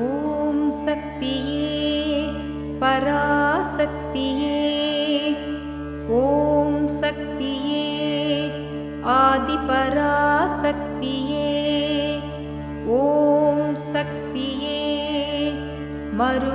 ॐ शक्तिये पराशक्तिये ॐ शक्तिये आदिपराशक्तिये ॐ शक्तिये मरु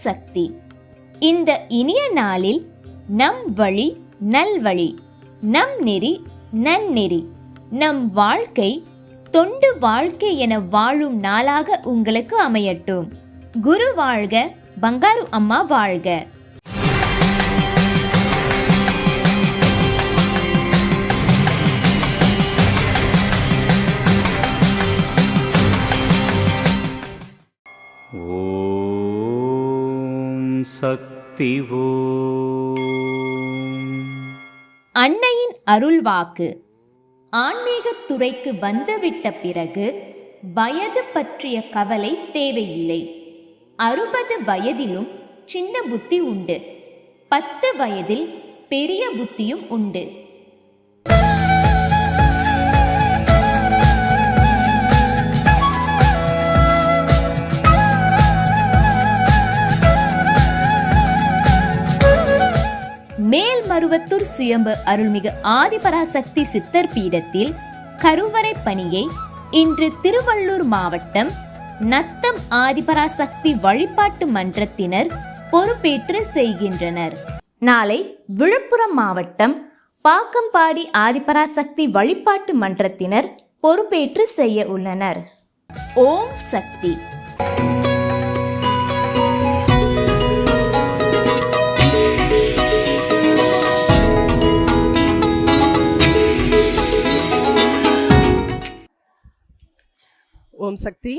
சக்தி. இந்த இனிய நாளில் நம் வழி நல்வழி நம் நெறி நன்னெறி நம் வாழ்க்கை தொண்டு வாழ்க்கை என வாழும் நாளாக உங்களுக்கு அமையட்டும். குரு வாழ்க பங்காரு அம்மா வாழ்க. சக்தி அன்னையின் அருள்வாக்கு. ஆன்மீகத் துறைக்கு வந்துவிட்ட பிறகு வயது பற்றிய கவலை தேவையில்லை. அறுபது வயதிலும் சின்ன புத்தி உண்டு. பத்து வயதில் பெரிய புத்தியும் உண்டு. சுயம்பு அருள்மிகு ஆதிபராசக்தி சித்தர் பீடத்தில் கருவறை பணியை இன்று திருவள்ளூர் மாவட்டம் நத்தம் ஆதிபராசக்தி வழிபாட்டு மன்றத்தினர் பொறுப்பேற்று செய்கின்றனர். நாளை விழுப்புரம் மாவட்டம் பாக்கம்பாடி ஆதிபராசக்தி வழிபாட்டு மன்றத்தினர் பொறுப்பேற்று செய்ய உள்ளனர். ஓம் சக்தி. ஓம் சக்தி.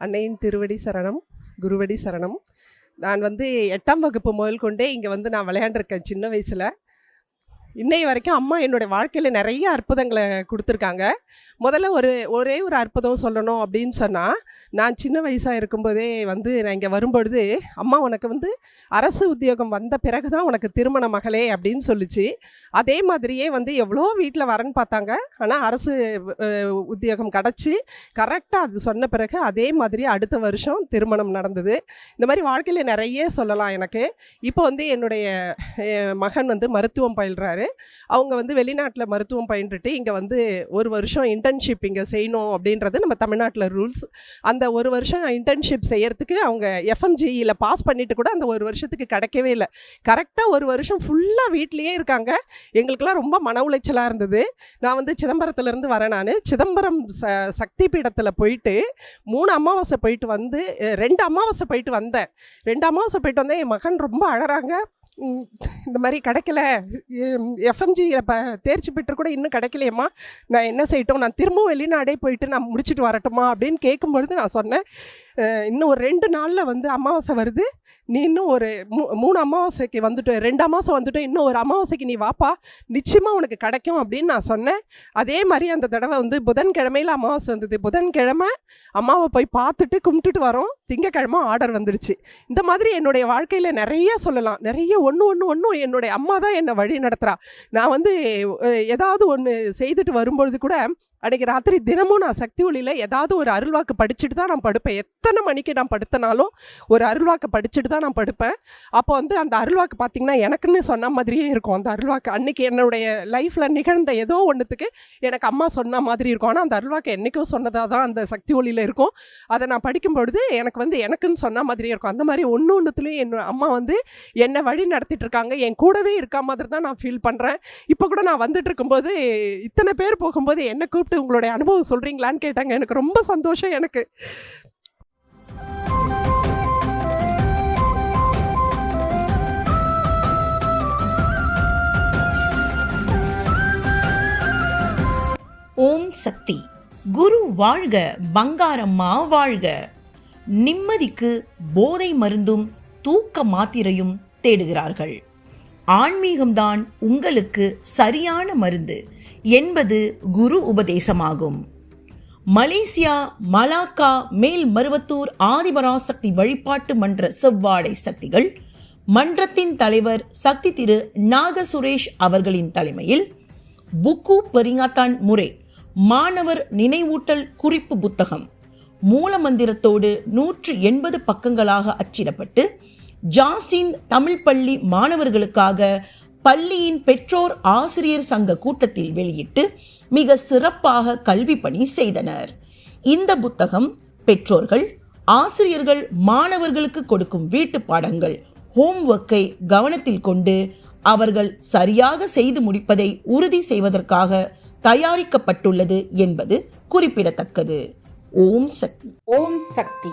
அன்னையின் திருவடி சரணம் குருவடி சரணம். நான் வந்து எட்டாம் வகுப்பு முதல் கொண்டே இங்கே வந்து நான் விளையாண்டுருக்கேன் சின்ன வயசில். இன்னை வரைக்கும் அம்மா என்னுடைய வாழ்க்கையில் நிறைய அற்புதங்களை கொடுத்துருக்காங்க. முதல்ல ஒரு ஒரே ஒரு அற்புதம் சொல்லணும் அப்படின்னு சொன்னால் நான் சின்ன வயசாக இருக்கும்போதே வந்து நான் இங்கே வரும்பொழுது அம்மா உனக்கு வந்து அரசு உத்தியோகம் வந்த பிறகு தான் உனக்கு திருமண மகளே அப்படின்னு சொல்லிச்சு. அதே மாதிரியே வந்து எவ்வளோ வீட்டில் வரேன்னு பார்த்தாங்க. ஆனால் அரசு உத்தியோகம் கிடச்சி கரெக்டாக அது சொன்ன பிறகு அதே மாதிரி அடுத்த வருஷம் திருமணம் நடந்தது. இந்த மாதிரி வாழ்க்கையில் நிறைய சொல்லலாம் எனக்கு. இப்போ வந்து என்னுடைய மகன் வந்து மருத்துவம் பயில்றாரு. அவங்க வந்து வெளிநாட்டில் மருத்துவம் பயின்றுட்டு இங்கே வந்து ஒரு வருஷம் இன்டர்ன்ஷிப் இங்கே செய்யணும் அப்படின்றது நம்ம தமிழ்நாட்டில் ரூல்ஸ் அந்த ஒரு வருஷம் இன்டர்ன்ஷிப் செய்யறதுக்கு அவங்க எஃப்எம்ஜியில் பாஸ் பண்ணிட்டு கூட அந்த ஒரு வருஷத்துக்கு கிடைக்கவே இல்லை. கரெக்டாக ஒரு வருஷம் ஃபுல்லாக வீட்லேயே இருக்காங்க. எங்களுக்கெல்லாம் ரொம்ப மன உளைச்சலாக இருந்தது. நான் வந்து சிதம்பரத்துலேருந்து வரேன் நான். சிதம்பரம் ச சக்தி பீடத்தில் போயிட்டு மூணு அமாவாசை போயிட்டு வந்து ரெண்டு அமாவாசை போயிட்டு வந்தேன். ரெண்டு அமாவாசை போயிட்டு வந்தேன். என் மகன் ரொம்ப அழறாங்க. இந்த மாதிரி கிடைக்கல. எஃப்எம்ஜியில் இப்போ தேர்ச்சி பெற்று கூட இன்னும் கிடைக்கலையேம்மா. நான் என்ன செய்யட்டும்? நான் திரும்பவும் வெளிநாடே போயிட்டு நான் முடிச்சுட்டு வரட்டுமா? அப்படின்னு கேட்கும்பொழுது நான் சொன்னேன். இன்னும் ஒரு ரெண்டு நாளில் வந்து அமாவாசை வருது. நீ இன்னும் ஒரு மூ மூணு அமாவாசைக்கு வந்துட்டு ரெண்டு அமாவாசை வந்துட்டு இன்னும் ஒரு அமாவாசைக்கு நீ வாப்பா. நிச்சயமாக உனக்கு கிடைக்கும் அப்படின்னு நான் சொன்னேன். அதே மாதிரி அந்த தடவை வந்து புதன்கிழமையில் அமாவாசை வந்தது. புதன்கிழமை அம்மாவை போய் பார்த்துட்டு கும்பிட்டுட்டு வரோம். திங்கக்கிழமை ஆர்டர் வந்துடுச்சு இந்த மாதிரி என்னுடைய வாழ்க்கையில் நிறைய சொல்லலாம். நிறைய ஒன்று ஒன்று ஒன்றும் என்னுடைய அம்மா தான் என்னை வழி நடத்துகிறா நான் வந்து ஏதாவது ஒன்று செய்துட்டு வரும்பொழுது கூட அன்றைக்கி ராத்திரி தினமும் நான் சக்தி ஒளியில் ஏதாவது ஒரு அருள்வாக்கு படிச்சுட்டு தான் நான் படுப்பேன். எத்தனை மணிக்கு நான் படுத்தனாலும் ஒரு அருள்வாக்கு படிச்சுட்டு தான் நான் படுப்பேன். அப்போ வந்து அந்த அருள்வாக்கு பார்த்திங்கன்னா எனக்குன்னு சொன்ன மாதிரியே இருக்கும். அந்த அருள்வாக்கு அன்றைக்கி என்னுடைய லைஃப்பில் நிகழ்ந்த ஏதோ ஒன்றுத்துக்கு எனக்கு அம்மா சொன்ன மாதிரி இருக்கும். ஆனால் அந்த அருள்வாக்கு என்றைக்கும் சொன்னதாக தான் அந்த சக்தி ஒளியில் இருக்கும். அதை நான் படிக்கும் பொழுது எனக்கு வந்து எனக்குன்னு சொன்ன மாதிரியே இருக்கும். அந்த மாதிரி ஒன்று ஒன்றுத்துலேயும் என் அம்மா வந்து என்னை வழி நடத்திட்டு இருக்காங்க என் கூடவே இருக்க மாதிரி தான் நான் ஃபீல் பண்ணுறேன் இப்போ கூட நான் வந்துட்டு இருக்கும்போது இத்தனை பேர் போகும்போது என்னை கூப்பிட்டு உங்களுடைய அனுபவம் சொல்கிறீங்களான்னு கேட்டாங்க. எனக்கு ரொம்ப சந்தோஷம் எனக்கு. ஓம் சக்தி. குரு வாழ்க பங்காரம்மா வாழ்க. நிம்மதிக்கு போதை மருந்தும் தூக்க மாத்திரையும் தேடுகிறார்கள். ஆன்மீகம்தான் உங்களுக்கு சரியான மருந்து என்பது குரு உபதேசமாகும். மலேசியா மலாக்கா மேல் மருவத்தூர் ஆதிபராசக்தி வழிபாட்டு மன்ற செவ்வாடை சக்திகள் மன்றத்தின் தலைவர் சக்தி திரு நாக சுரேஷ் அவர்களின் தலைமையில் புக்கு பெரிங்காத்தான் முறை மாணவர் நினைவூட்டல் குறிப்பு புத்தகம் மூலமந்திரத்தோடு நூற்று எண்பது பக்கங்களாக அச்சிடப்பட்டு ஜாசின் தமிழ் பள்ளி மாணவர்களுக்காக பள்ளியின் பெற்றோர் ஆசிரியர் சங்க கூட்டத்தில் வெளியிட்டு மிக சிறப்பாக கல்வி பணி செய்தனர். இந்த புத்தகம் பெற்றோர்கள் ஆசிரியர்கள் மாணவர்களுக்கு கொடுக்கும் வீட்டு பாடங்கள் ஹோம்ஒர்க்கை கவனத்தில் கொண்டு அவர்கள் சரியாக செய்து முடிப்பதை உறுதி செய்வதற்காக தயாரிக்கப்பட்டுள்ளது என்பது குறிப்பிடத்தக்கது. ஓம் சக்தி. ஓம் சக்தி.